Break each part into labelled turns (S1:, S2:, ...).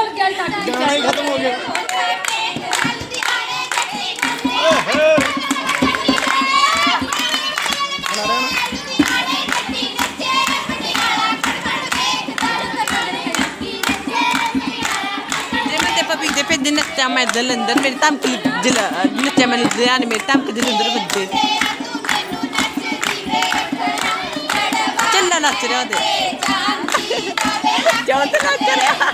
S1: ਕੋਲ ਗਿਆ ਟੱਕ
S2: ਗਾਣਾ ਹੀ ਖਤਮ ਹੋ ਗਿਆ। ਬਣਾ ਰਿਹਾ ਨਾ
S3: ਜੇ ਮੈਂ ਤੇ ਪਪੀਤੇ ਪੇ ਦਿਨ ਨੱਚਾ ਮੈਂ ਜਲੰਧਰ ਮੇਰੀ ਧਮਕੀ ਜਲ ਨੱਚਾ ਮੈਂ ਲੁਧਿਆਣੇ ਮੇਰੀ ਧਮਕੀ ਜਲੰਧਰ ਵੱਜੇ। ਚੱਲਾ ਨੱਚ ਰਿਹਾ ਉਹਦੇ। ਕਿਉਂ ਤੇ ਨੱਚ ਰਿਹਾ।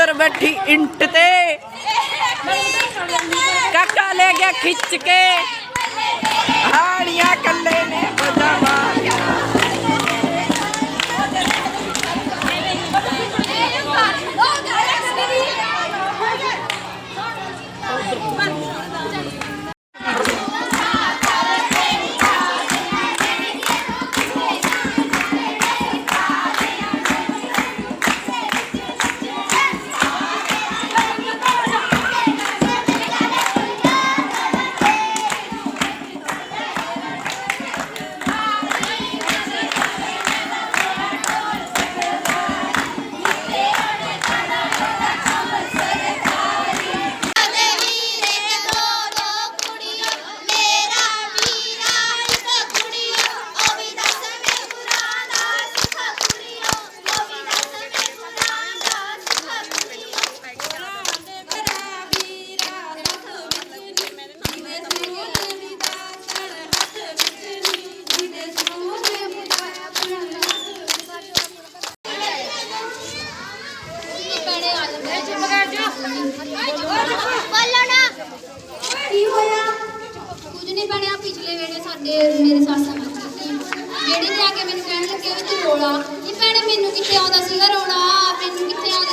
S3: अंदर बैठी इंट ते। काका ले गया खिंच के। हाड़िया कले ने बजा
S4: ਕੀ ਹੋਇਆ? ਕੁਝ ਨਹੀਂ ਬਣਿਆ, ਪਿਛਲੇ ਵੇਲੇ ਸਾਡੇ ਮੇਰੇ ਸੱਸ ਮੱਚੀ ਨੇ ਆ ਕੇ ਮੈਨੂੰ ਕਹਿਣ ਲੱਗੇ ਵੀ ਤੂੰ ਰੋਲਾ। ਇਹ ਭੈਣੇ ਮੈਨੂੰ ਕਿੱਥੇ ਆਉਂਦਾ ਸੀਗਾ ਰੋਣਾ ਮੈਨੂੰ ਕਿੱਥੇ ਆਉਂਦਾ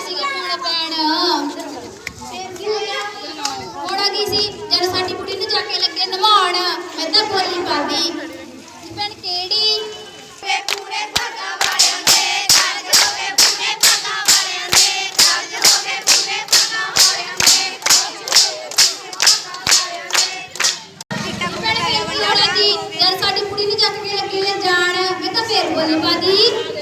S4: ਭੈਣੇ